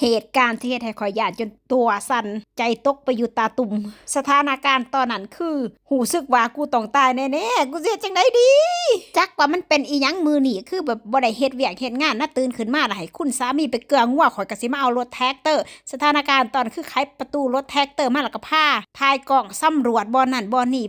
เหตุการณ์ที่เฮ็ดให้ข่อยยานจนตัวสั่นใจตกไปอยู่ตาตุ่มสถานการณ์ตอนนั้นคือ หูซึกว่ากูต้องตายแน่ๆกูสิเฮ็ดจังไดดี จักว่ามันเป็นอีหยังมือหนีคือแบบบ่ได้เฮ็ดเวียกเฮ็ดงานน่ะตื่นขึ้นมาแล้วให้คุณสามีไปเกลืองัวข่อยก็สิมาเอารถแท็กเตอร์ สถานการณ์ตอนคือไขประตูรถแท็กเตอร์มาแล้วก็พาทายกล่องสำรวจบ่อนั่นบ่อนี่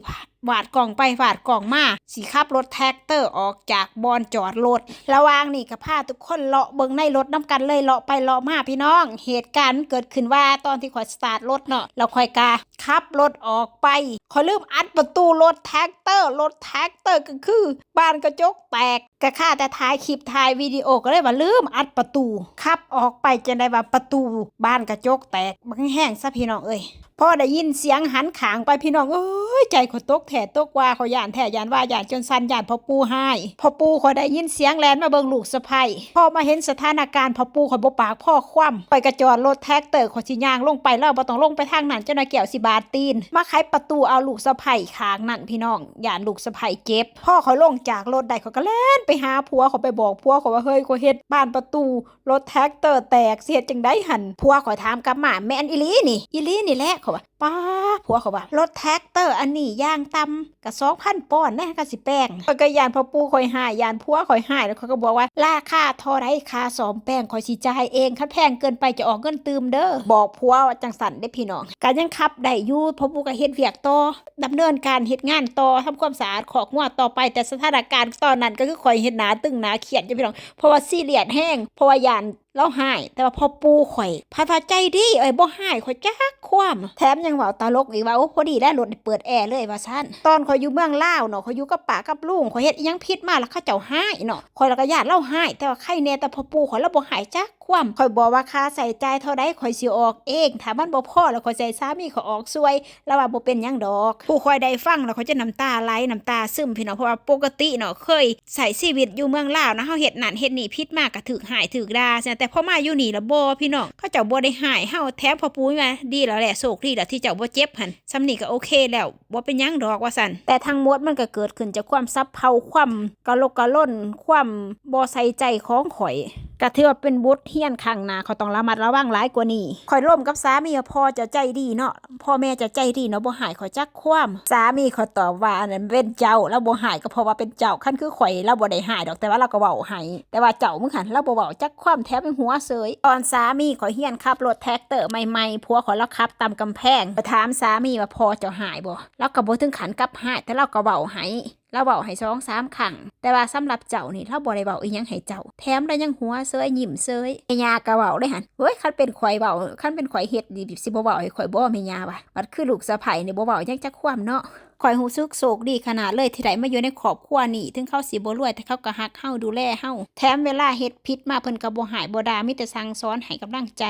วาดกล่องไปวาดกล่องมาสีขับรถแท็กเตอร์ออกจากบอนจอดรถระวางนี่กับผ้าทุกคนเลาะเบิงในรถน้ำกันเลยเลาะไปเลาะมาพี่น้อง เหตุการณ์เกิดขึ้นว่าตอนที่ข่อยสตาร์ทรถเนาะเราค่อยกาขับรถออกไปข่อยลืมอัดประตูรถแท็กเตอร์รถแท็กเตอร์ก็คือ บานกระจกแตก ก็ค่าแต่ถ่ายคลิปถ่ายวิดีโอก็เลยว่าลืมอัดประตูขับออกไปจะได้ว่าประตูบ้านกระจกแตกบังแห้งซะพี่น้องเอ้ยพอได้ยินเสียงหันขางไปพี่น้องเอ้ยใจขอยตกแถตกว่าเขาย่านแถย่านว่ายานจนสันยานพ่อปูให้พ่อปูขอยได้ยินเสียงแลนมาเบิ่งลูกสะใภ้พอมาเห็นสถานการณ์พ่อปูขอยบ่ปากพ่อคว่ำไปกระจอดรถแท็กเตอร์ขอยสิย่างลงไปแล้วบ่ต้องลงไปทางนั้นเจ้าหน้าแก้วสิบาตีน มาไขประตูเอาลูกสะใภ้ขางนั่นพี่น้องยานลูกสะใภ้เจ็บพ่อเขาลงจากรถได้เขาก็แล่นไปไปหาผัวเขาไปบอกผัวเขาว่าเฮ้ยเขาเฮ็ดบ้านประตูรถแท็กเตอร์แตกเสียจังได้หันผัวขอถามกลับมาแม่นอีลีนี่อีลีนี่แหละเขาว่า ป้าผัวเขาว่ารถแท็กเตอร์อันนี้ย่างต่ำกับสองพันปอนด์แน่ก็สิแป้งข้อยก็ยานพ่อปู่คอยหายยานผัวคอยหายแล้วเขาก็บอกว่าราคาเท่าไรค่าสอมแป้งคอยสิจ่ายเองคันแพงเกินไปจะออกเงินตืมเด้อบอกผัวว่าจังสันได้พี่น้องการยังขับได้อยู่พ่อปู่ก็เฮ็ดเวียกต่อดำเนินการเฮ็ดงานต่อทำความสะอาดขอกงัวต่อไปแต่สถานการณ์ตอนนั้นก็คือคอยเฮ็ดหนาตึงหนาเครียดจ้ะพี่น้องเพราะว่าซีเรียสแห้งเพราะว่ายานเราหาย แต่ว่าพอปูข่อยพาทาใจดีเอ้ยบ่หายข่อยจักความแถมยังว่าตลกอีกว่าโอ้พอดีได้รถเปิดแอร์เลยว่าซั่นตอนข่อยอยู่เมืองลาวเนาะข่อยอยู่กับป้ากับลุงข่อยเฮ็ดอีหยังผิดมาแล้วเขาเจ้าหายเนาะข่อยแล้วก็ญาติเราหายแต่ว่าใครแน่แต่พอปูข่อยเราบ่หายจัก ความข่อยบอกว่าค่าใส่ใจเท่าใดข่อยสิออกเองถ้ามันบ่พอแล้วข่อยใส่สามีข่อยออกซวย แล้วว่าบ่เป็นหยังดอก ผู้ข่อยได้ฟังแล้วข่อยจะน้ำตาไหลน้ำตาซึมพี่น้องเพราะว่าปกติเนาะเคยใส่ชีวิตอยู่เมืองลาวนะเฮาเฮ็ดนั่นเฮ็ดนี่ผิดมากก็ถูกหายถูกด่าแต่พอมาอยู่นี่ละบ่พี่น้องเขาเจ้าบ่ได้หายเฮาแถมพอปุ้ยมาดีแล้วแหละโชคดีแล้วที่เจ้าบ่เจ็บหั่นซำนี้ก็โอเคแล้วบ่เป็นหยังดอกว่าซั่นแต่ทั้งหมดมันก็เกิดขึ้นจากความซับเฮาความกะลกกะล่นความบ่ใส่ใจของข่อย ก็ถือว่าเป็นบทเรียนข้างหน้าเขาต้องระมัดระวังหลายกว่านี้ข่อยร่มกับสามีพ่อจะใจดีเนาะพ่อแม่จะใจดีเนาะบ่หายข่อยจักความสามีเขาตอบว่าอันนั้นเป็นเจ้าแล้วบ่หายก็เพราะว่าเป็นเจ้าคันคือข่อยเราบ่ได้หายดอกแต่ว่าเราก็เว้าให้แต่ว่าเจ้ามึงหันเราบ่เว้าจักความแถมเป็นหัวเสยตอนสามีข่อยเฮียนขับรถแท็กเตอร์ใหม่ๆผัวข่อยแล้วขับตามกำแพงไปถามสามีว่าพ่อจ้าหายบ่แล้วก็บ่ถึงขันกับหายแต่เราก็เว้าให้ เราเบาให้สองสามครั้งแต่ว่าสำหรับเจ้านี่เราบ่ได้เบาอีหยังให้เจ้า แถมเรายังหัวเซยยิ้มเซยแม่ยาก็เบาเลยหันเฮ้ยคันเป็นข่อยเบาคันเป็นข่อยเฮ็ดดีสิบ่เบาให้ข่อยบ่แม่ยาว่ะมันคือลูกสะใภ้นี่บ่เบายังจักความเนาะข่อยรู้สึกโศกดีขนาดเลยที่ได้มาอยู่ในครอบครัวนี่ถึงเขาสิบ่รวย แต่เขาก็ฮักเฮาดูแลเฮาแถมเวลาเฮ็ดผิดมาเพิ่นก็บ่หายบ่ด่ามีแต่สั่งสอนให้กำลังใจ